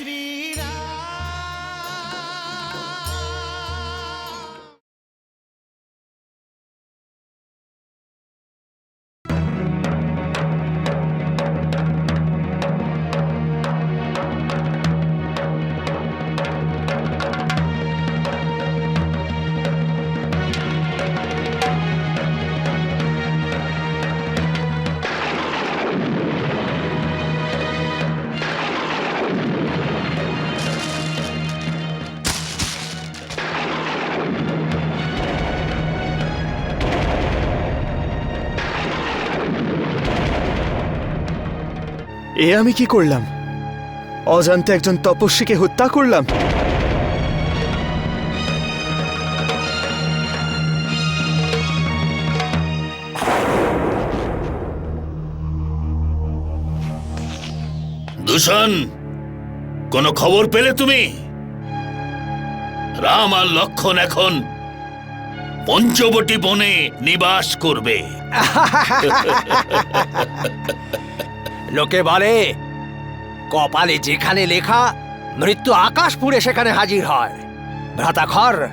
श्रीरा এ আমি কি করলাম? অজান্তে একজন তপস্বীকে হত্যা করলাম? দূষণ কোনো খবর পেলে তুমি? রাম আর লক্ষণ এখন পঞ্চবটি বনে নিবাস করবে। লোকে বলে, কপালে যেখানে লেখা, মৃত্যু আকাশ পুড়ে সেখানে হাজির হয়। ভ্রাতাখর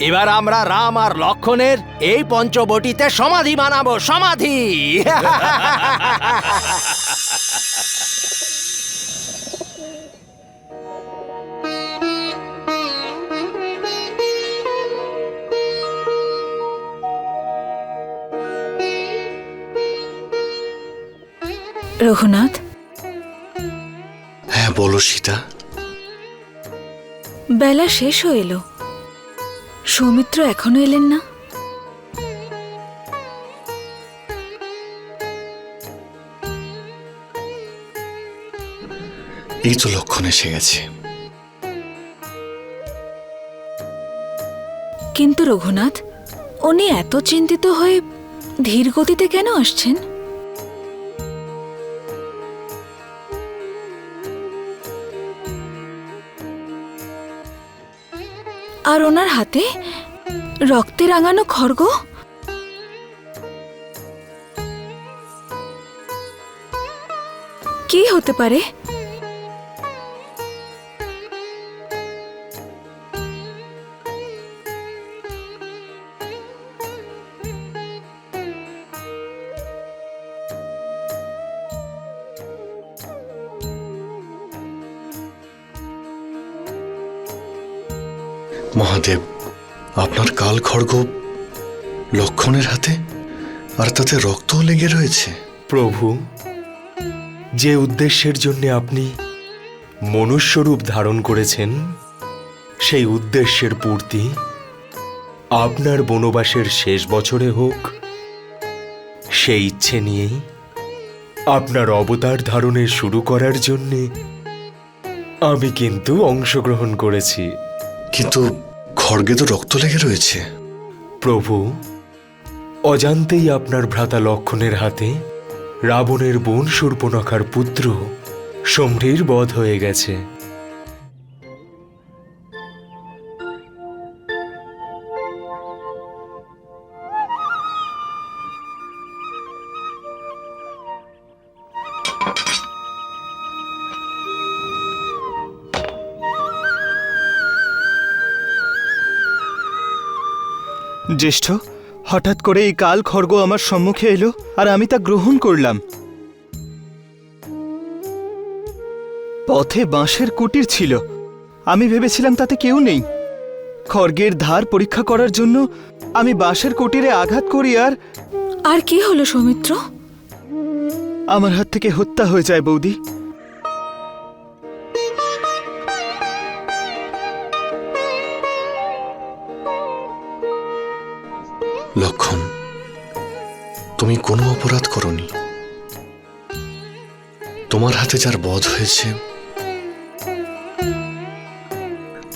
এবার আমরা রাম আর লক্ষণের এই পঞ্চবটিতে সমাধি বানাবো, সমাধি! রঘুনাথ? হ্যাঁ বলো সীতা। বেলা শেষ হয়ে এলো। সৌমিত্র এখনও এলেন না? এই তো লক্ষণ এসে গেছে। কিন্তু রঘুনাথ উনি এত চিন্তিত হয়ে ধীর গতিতে কেন আসছেন? আর ওনার হাতে রক্তে রাঙানো খড়গ? কি হতে পারে? আপনার কাল খড়গ লক্ষণের হাতে? আর তাতে রক্তও লেগে রয়েছে। প্রভু যে উদ্দেশ্যের জন্য আপনি মনুষ্যরূপ ধারণ করেছেন সেই উদ্দেশ্যের পূর্তি আপনার বনবাসের শেষ বছরে হোক সেই ইচ্ছে নিয়েই আপনার অবতার ধারণের শুরু করার জন্যে আমি কিন্তু অংশগ্রহণ করেছি। কিন্তু খড়গে তো রক্ত লেগে রয়েছে। প্রভু, অজান্তেই আপনার ভ্রাতা লক্ষণের হাতে রাবণের বোন শূর্পণখার পুত্র সম্ভ্রির বধ হয়ে গেছে। জ্যেষ্ঠ হঠাৎ করে এই কাল খড়গ আমার সম্মুখে এলো আর আমি তা গ্রহণ করলাম। পথে বাঁশের কুটির ছিল। আমি ভেবেছিলাম তাতে কেউ নেই। খড়গের ধার পরীক্ষা করার জন্য আমি বাঁশের কুটিরে আঘাত করি আর আর কি হলো সৌমিত্র? আমার হাত থেকে হত্যা হয়ে যায় বৌদি। লক্ষণ। তুমি কোনো অপরাধ করনি। তোমার হাতে যার বধ হয়েছে,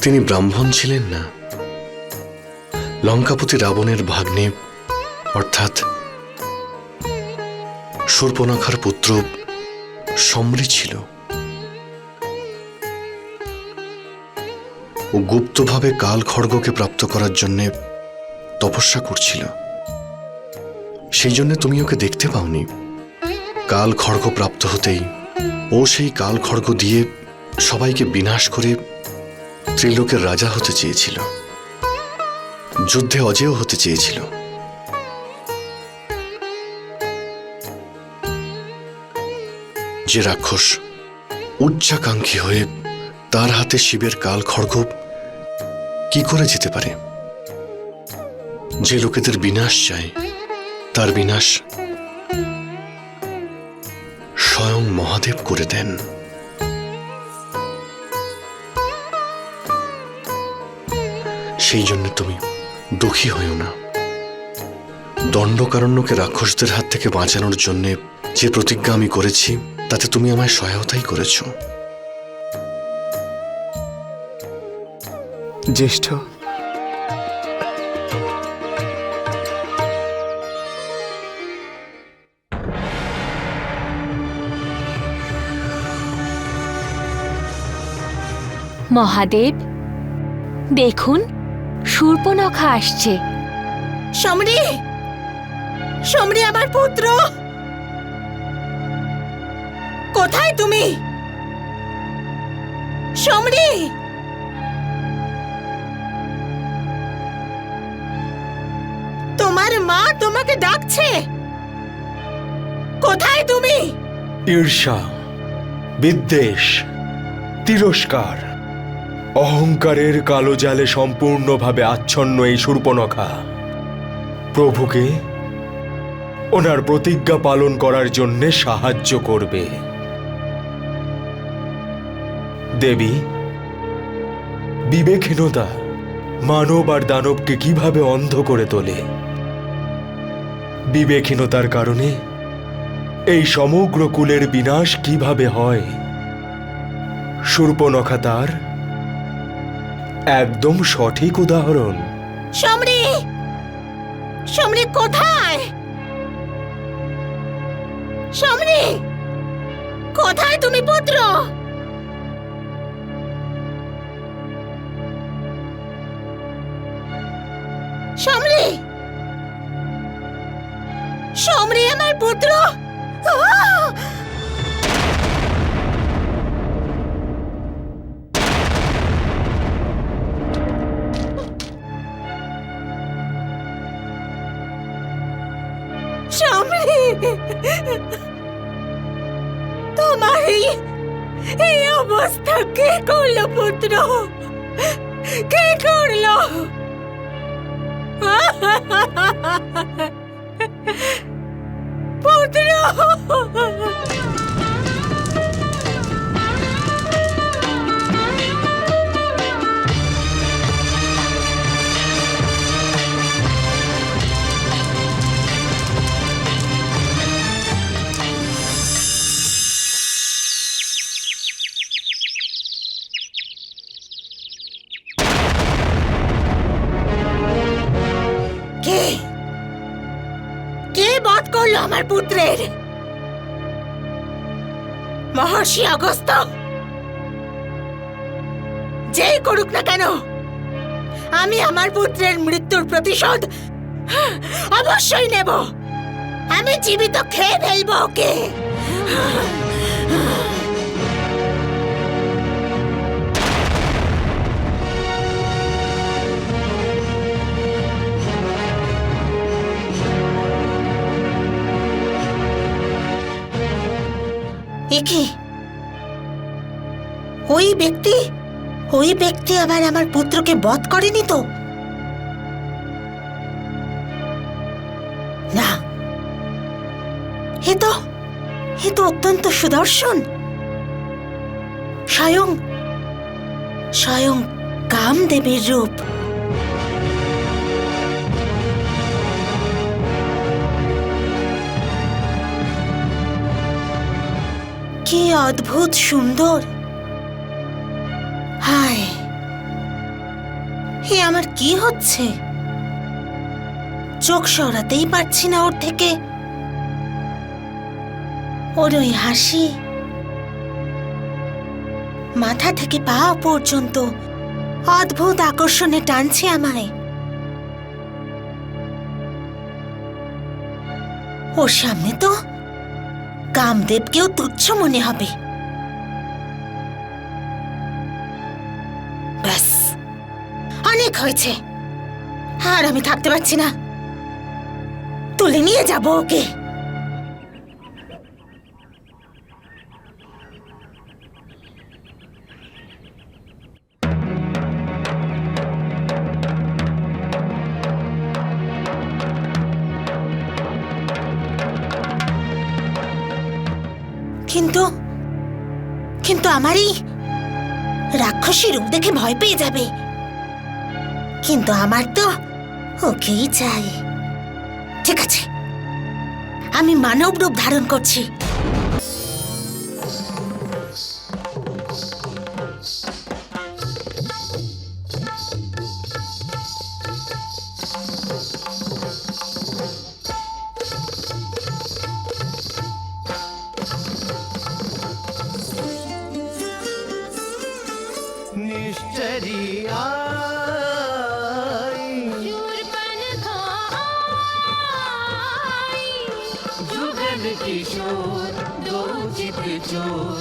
তিনি ব্রাহ্মণ ছিলেন না। লঙ্কাপতি রাবণের ভাগ্নে, অর্থাৎ শূর্পণখার পুত্র সম্রি ছিল। ও গুপ্তভাবে কাল খড়গকে প্রাপ্ত করার জন্যে তপস্যা করছিল। সেই জন্য তুমি ওকে দেখতে পাওনি। কাল খড়গ প্রাপ্ত হতেই ও সেই কাল খড়গ দিয়ে সবাইকে বিনাশ করে ত্রিলোকের রাজা হতে চেয়েছিল। যুদ্ধে অজেয় হতে চেয়েছিল। যে রাক্ষস উচ্চাকাঙ্ক্ষী হয়ে তার হাতে শিবের কাল খড়গ কি করে যেতে পারে? যে লোকেদের বিনাশ চায়, তার বিনাশ স্বয়ং মহাদেব করে দেন। সেই জন্য তুমি দুঃখী হইও না। দণ্ডকারণ্যকে রাক্ষসদের হাত থেকে বাঁচানোর জন্য যে প্রতিজ্ঞা আমি করেছি, তাতে তুমি আমায় সহায়তাই করেছ। জ্যেষ্ঠ মহাদেব দেখুন শূর্পনখা আসছে। সমরি সমরি আমার পুত্র। কোথায় তুমি? সমরি। তোমার মা তোমাকে ডাকছে। কোথায় তুমি? ঈর্ষা বিদ্বেষ তিরস্কার। অহংকারের কালো জালে সম্পূর্ণভাবে আচ্ছন্ন এই শূর্পনখা প্রভুকে ওনার প্রতিজ্ঞা পালন করার জন্য সাহায্য করবে। দেবী, বিবেকহীনতা মানব আর দানবকে কীভাবে অন্ধ করে তোলে? বিবেকহীনতার কারণে এই সমগ্র কুলের বিনাশ কীভাবে হয়? শূর্পনখা তার একদম সঠিক উদাহরণ। সমরি কোথায়? কোথায় তুমি পুত্র? সমরি সমরি আমার পুত্র? করল পুত্র কে অগস্ত যেই করুক না কেন, আমি আমার পুত্রের মৃত্যুর প্রতিশোধ অবশ্যই নেব। আমি জীবিত খেয়ে ফেলব ওকে। একে ওই ব্যক্তি? ওই ব্যক্তি আবার আমার পুত্রকে বধ করেনি তো? না। এ তো এ তো অত্যন্ত সুদর্শন। স্বয়ং স্বয়ং কামদেবীর রূপ। কি অদ্ভুত সুন্দর। হে আমার কি হচ্ছে? চোখ সরাতেই পারছি না ওর থেকে। ওর ওই হাসি। মাথা থেকে পা পর্যন্ত অদ্ভুত আকর্ষণে টানছে আমায়। ওর সামনে তো কামদেবকেও তুচ্ছ মনে হবে। অনেক হয়েছে। আর আমি থাকতে পারছি না। তুলে নিয়ে যাব ওকে। কিন্তু কিন্তু আমারই রাক্ষসী রূপ দেখে ভয় পেয়ে যাবে। কিন্তু আমার তো ওকেই চাই। ঠিক আছে। আমি মানব রূপ ধারণ করছি। চোখ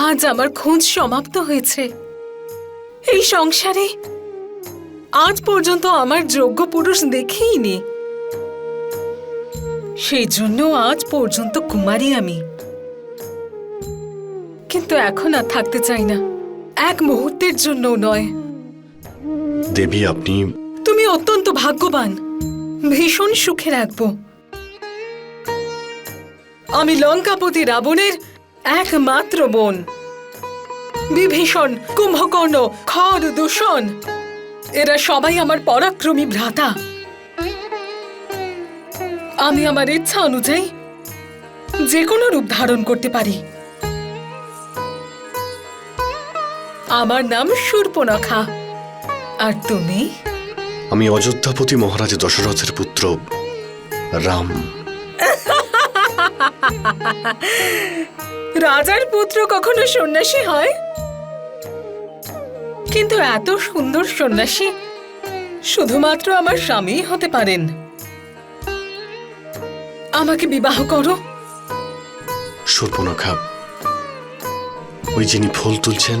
আজ আমার খোঁজ সমাপ্ত হয়েছে। এই সংসারে আজ পর্যন্ত আমার যোগ্য পুরুষ দেখেইনি সেই জন্য আজ পর্যন্ত কুমারী আমি। কিন্তু এখন আর থাকতে চাই না। এক মুহূর্তের জন্য নয়। দেবী আপনি তুমি অত্যন্ত ভাগ্যবান। ভীষণ সুখে রাখব। আমি লঙ্কাপতি রাবণের একমাত্র বোন। বিভীষণ কুম্ভকর্ণ খড় দূষণ এরা সবাই আমার পরাক্রমী ভ্রাতা। আমি আমার ইচ্ছা অনুযায়ী যে কোনো রূপ ধারণ করতে পারি। আমার নাম শূর্পনখা আর তুমি? আমি অযোধ্যাপতি মহারাজ দশরথের পুত্র রাম। রাজার পুত্র কখনো সন্ন্যাসী হয়? কিন্তু এত সুন্দর সন্ন্যাসী শুধুমাত্র আমার স্বামী হতে পারেন। আমাকে বিবাহ করো। সুর্পনখা, ওই যিনি ফুল তুলছেন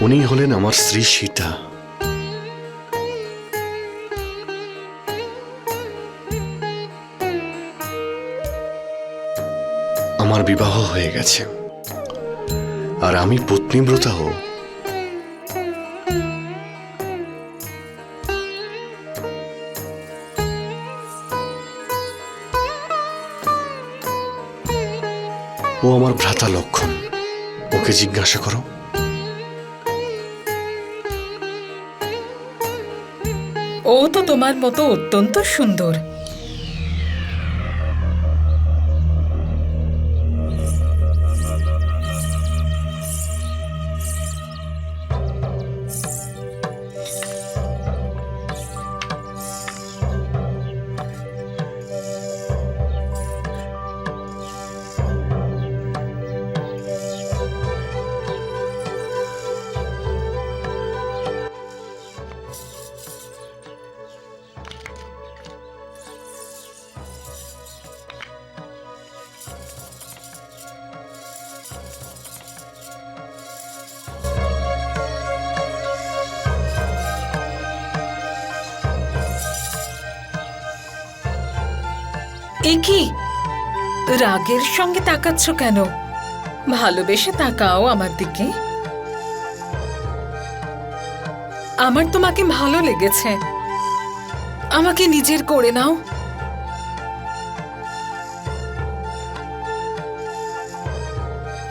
উনি হলেন আমার স্ত্রী সীতা। আমার বিবাহ হয়ে গেছে। আর আমি পত্নীব্রতাও ও আমার ভ্রাতা লক্ষণ। ওকে জিজ্ঞাসা করো। ও তো তোমার মতো অত্যন্ত সুন্দর। কি? রাগের সঙ্গে তাকাচ্ছ কেন? ভালোবেসে তাকাও আমার দিকে। আমার তোমাকে ভালো লেগেছে। আমাকে নিজের করে নাও।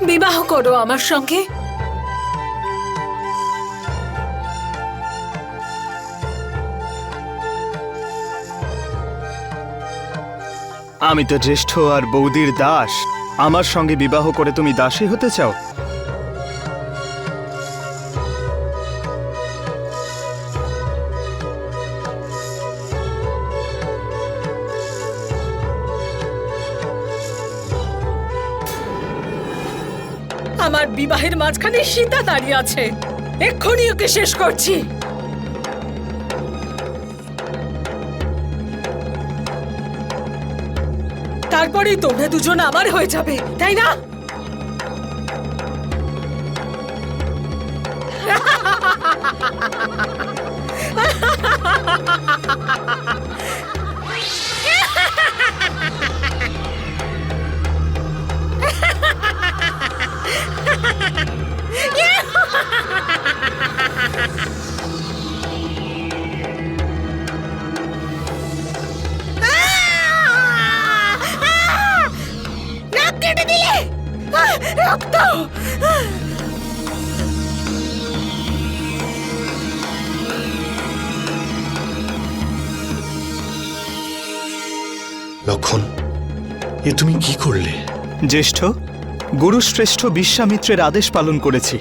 বিবাহ করো আমার সঙ্গে। আমি তো জ্যেষ্ঠ আর বৌদির দাস। আমার সঙ্গে বিবাহ করে তুমি দাসী হতে চাও? আমার বিবাহের মাঝখানে সীতা দাঁড়িয়ে আছে। এক্ষুনি ওকে শেষ করছি। তারপরেই তোমরা দুজন আমার হয়ে যাবে তাই না? নাক রক্ত! লক্ষণ এ তুমি কি করলে? জ্যেষ্ঠ গুরুশ্রেষ্ঠ বিশ্বামিত্রের আদেশ পালন করেছি।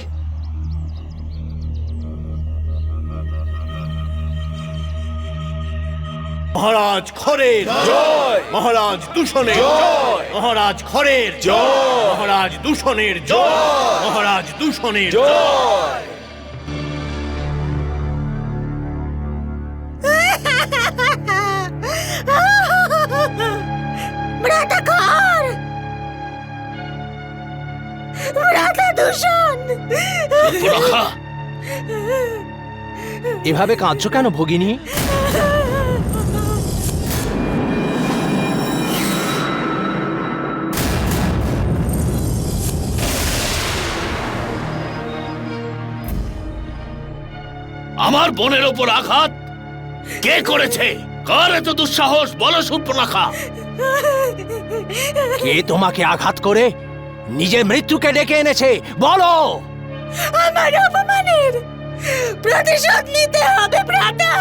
মহারাজ খরের জয়। মহারাজ দূষণের জয়। মহারাজ খরের জয়। মহারাজ দূষণের জয়। মহারাজ দূষণের জয়। ব্রাতাকর ব্রাতা দূষণ! এভাবে কাঁদছো কেন ভগিনী? আমার বোনের ওপর আঘাত? কে করেছে? কার এত দুঃসাহস? বলো সুপ্রনাখা কে তোমাকে আঘাত করে? নিজের মৃত্যুকে ডেকে এনেছে। বলো। আমার অপমানের প্রতিশোধ নিতে হবে ভ্রাতা।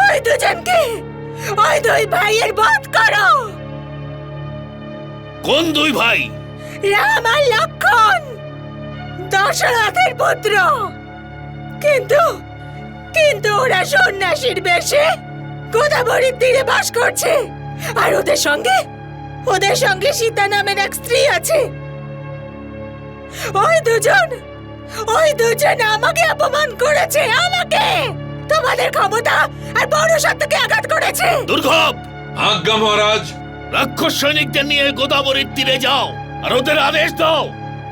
ওই দুজনকে ওই দুই ভাইয়ের বধ করো। কোন দুই ভাই? রাম আর লক্ষণ দশরথের পুত্র। কিন্তু কিন্তু ওরা সন্ন্যাসীর বেশে গোদাবরীর তীরে বাস করছে। আর ওদের সঙ্গে ওদের সঙ্গে সীতা নামের এক স্ত্রী আছে। ওই দুজন ওই দুজন আমাকে অপমান করেছে, আমাকে! তোমাদের ক্ষমতা আর বড় সত্যকে আঘাত করেছে। দুর্গব আজ্ঞা মহারাজ, রাক্ষস সৈনিকদের নিয়ে গোদাবরীর তীরে যাও, আর ওদের আদেশ দাও।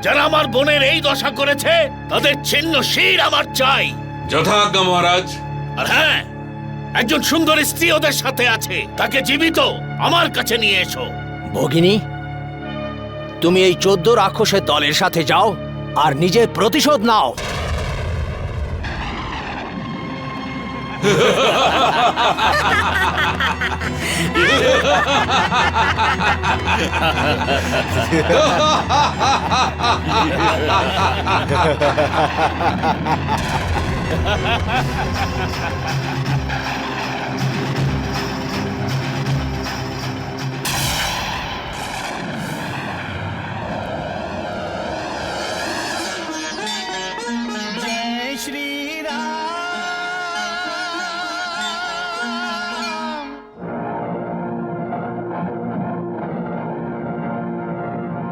যারা আমার বোনের এই দশা করেছে তাদের ছিন্ন শির আমার চাই। যথা আজ্ঞা মহারাজ। আর হ্যাঁ একজন সুন্দর স্ত্রী ওদের সাথে আছে তাকে জীবিত আমার কাছে নিয়ে এসো। ভগিনী তুমি এই চোদ্দ রাক্ষসের দলের সাথে যাও আর নিজের প্রতিশোধ নাও। ハハハハハ